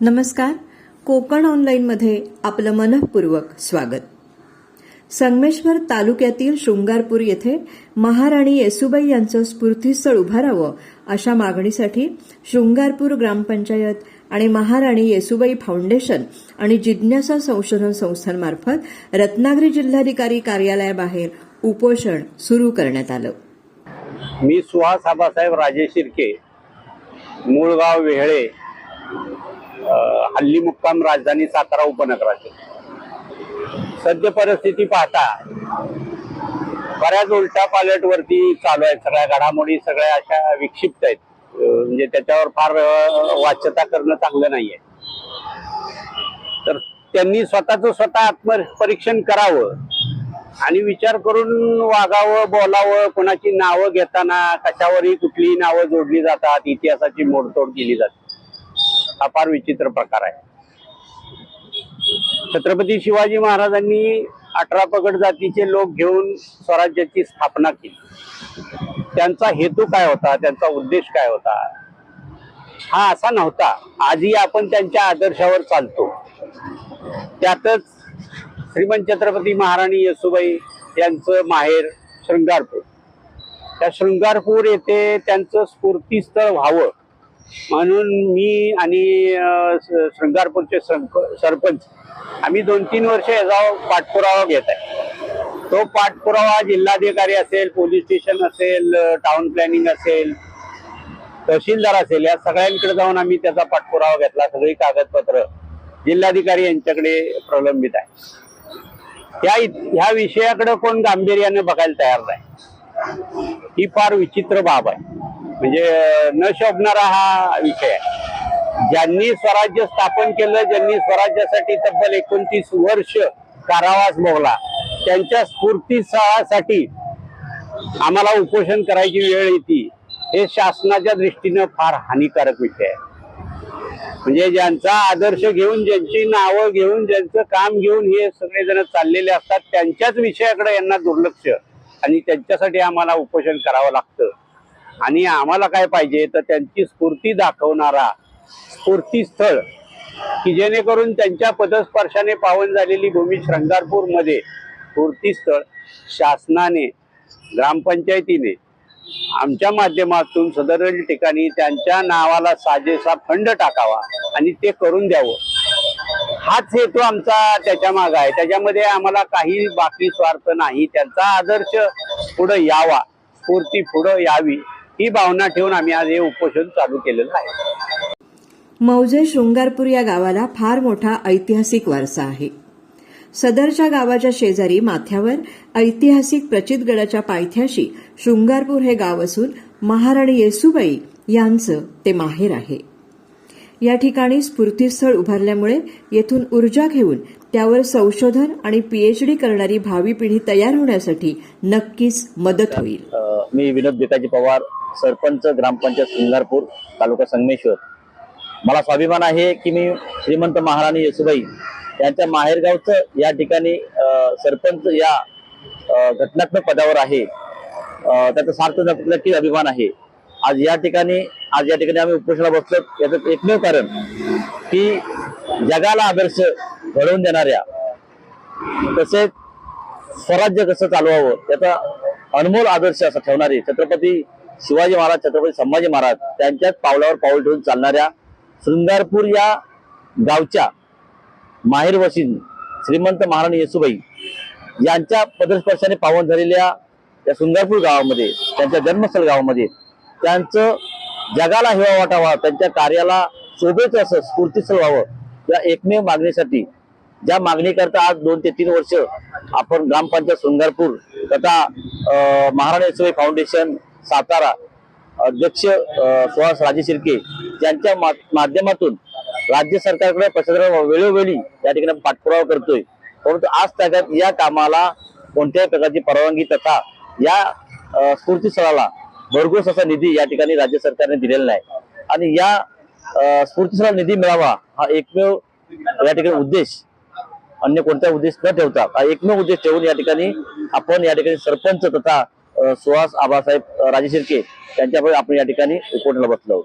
नमस्कार. कोकण ऑनलाईनमध्ये आपलं मनःपूर्वक स्वागत. संगमेश्वर तालुक्यातील शृंगारपूर येथे महाराणी येसुबाई यांचं स्फूर्तीस्थळ उभारावं अशा मागणीसाठी शृंगारपूर ग्रामपंचायत आणि महाराणी येसुबाई फाउंडेशन आणि जिज्ञासा संशोधन संस्थांमार्फत रत्नागिरी जिल्हाधिकारी कार्यालयाबाहेर उपोषण सुरू करण्यात आलं. मी सुहास आबासाहेब राजे शिर्के मूळगाव वेहळे हल्ली मुक्काम राजधानी सातारा उपनगराचे. सद्य परिस्थिती पाहता बऱ्याच उलटा पालट वरती चालू आहेत सगळ्या घडामोडी सगळ्या अशा विक्षिप्त आहेत. म्हणजे त्याच्यावर फार वाच्यता करणं चांगलं नाहीये. तर त्यांनी स्वतःच स्वतः आत्मपरीक्षण करावं आणि विचार करून वागावं बोलावं कोणाची नावं घेताना कशावरही कुठलीही नावं जोडली जातात इतिहासाची मोडतोड केली जाते. हा फार विचित्र प्रकार आहे. छत्रपती शिवाजी महाराजांनी अठरा पगड जातीचे लोक घेऊन स्वराज्याची स्थापना केली. त्यांचा हेतू काय होता? त्यांचा उद्देश काय होता? हा असा नव्हता. आजही आपण त्यांच्या आदर्शावर चालतो. त्यातच श्रीमंत छत्रपती महाराणी येसुबाई यांचं माहेर शृंगारपूर. त्या शृंगारपूर येथे त्यांचं स्फूर्तीस्थळ व्हावं. म्हणून मी आणि श्रृंगारपूरचे सरपंच आम्ही दोन तीन वर्ष याचा पाठपुरावा घेत आहे. तो पाठपुरावा जिल्हाधिकारी असेल पोलीस स्टेशन असेल टाउन प्लॅनिंग असेल तहसीलदार असेल या सगळ्यांकडे जाऊन आम्ही त्याचा पाठपुरावा घेतला सगळी कागदपत्र जिल्हाधिकारी यांच्याकडे प्रलंबित आहे. त्या ह्या विषयाकडे कोण गांभीर्याने बघायला तयार नाही. ही फार विचित्र बाब आहे. म्हणजे न शोभणारा हा विषय आहे. ज्यांनी स्वराज्य स्थापन केलं ज्यांनी स्वराज्यासाठी तब्बल एकोणतीस वर्ष कारावास भोगला त्यांच्या स्फूर्तीसाठी आम्हाला उपोषण करायची वेळ येते हे शासनाच्या दृष्टीनं फार हानिकारक विषय आहे. म्हणजे ज्यांचा आदर्श घेऊन ज्यांची नावं घेऊन ज्यांचं काम घेऊन हे सगळेजण चाललेले असतात त्यांच्याच विषयाकडे यांना दुर्लक्ष आणि त्यांच्यासाठी आम्हाला उपोषण करावं लागतं. आणि आम्हाला काय पाहिजे तर त्यांची स्फूर्ती दाखवणारा स्फूर्तीस्थळ की जेणेकरून त्यांच्या पदस्पर्शाने पावन झालेली भूमी श्रंगारपूरमध्ये स्फूर्तीस्थळ शासनाने ग्रामपंचायतीने आमच्या माध्यमातून सदर ठिकाणी त्यांच्या नावाला साजेसा फंड टाकावा आणि ते करून द्यावं. हाच हेतू आमचा त्याच्या माग आहे. त्याच्यामध्ये आम्हाला काही बाकी स्वार्थ नाही. त्यांचा आदर्श पुढे यावा. स्फूर्ती पुढे यावी. ही भावना ठेवून आम्ही आज हे उपोषण चालू केलेलं आहे. मौजे शृंगारपूर या गावाला फार मोठा ऐतिहासिक वारसा आहे. सदरच्या गावाच्या शेजारी माथ्यावर ऐतिहासिक प्रचितगडाच्या पायथ्याशी शृंगारपूर हे गाव असून महाराणी येसुबाई यांचं ते माहेर आहे. या ठिकाणी स्फूर्तीस्थळ उभारल्यामुळे येथून ऊर्जा घेऊन त्यावर संशोधन आणि पीएचडी करणारी भावी पिढी तयार होण्यासाठी नक्कीच मदत होईल. मी विनोद बेताजी पवार सरपंच ग्रामपंचायत सिंगारपूर तालुका संगमेश्वर. मला स्वाभिमान आहे की मी श्रीमंत महाराणी येसुबाई यांच्या माहेरगावचं या ठिकाणी सरपंच या घटनात्मक पदावर आहे. त्याचं सार्थ नक्की- अभिमान आहे. आज या ठिकाणी आज या ठिकाणी आम्ही उपोषणाला बसलो याचं एकमेव कारण की जगाला आदर्श घडवून देणाऱ्या तसेच स्वराज्य कसं चालवावं याचा अनमोल आदर्श असं ठेवणारे छत्रपती शिवाजी महाराज छत्रपती संभाजी महाराज त्यांच्याच पावलावर पाऊल ठेवून चालणाऱ्या शृंगारपूर या गावच्या माहेर वसीन श्रीमंत महाराणी येसुबाई यांच्या पदस्पर्शाने पावन झालेल्या या सुंदरपूर गावामध्ये त्यांच्या जन्मस्थळ गावामध्ये त्यांचं जगाला हेवा वाटावा त्यांच्या कार्याला शोभेचं असं स्फूर्तीस्थळ व्हावं या एकमेव मागणीसाठी. ज्या मागणीकरता आज दोन ते तीन वर्ष आपण ग्रामपंचायत सुंदरपूर तथा महाराणा महाराणी फाउंडेशन सातारा अध्यक्ष सुहास राजे शिर्के यांच्या मा- माध्यमातून राज्य सरकारकडे प्रशासनाला वेळोवेळी या ठिकाणी पाठपुरावा करतोय. परंतु आज तागात या कामाला कोणत्याही प्रकारची परवानगी तथा या स्फूर्तीस्थळाला भरघोस असा निधी या ठिकाणी राज्य सरकारने दिलेला नाही. आणि या अं, निधी मिळावा हा एकमेव या ठिकाणी उद्देश. अन्य कोणता उद्देश न ठेवता हा एकमेव उद्देश ठेवून या ठिकाणी आपण या ठिकाणी सरपंच तथा सुहास आबासाहेब राजे शिर्के यांच्यामुळे आपण या ठिकाणी उपोषणाला बसलो आहोत.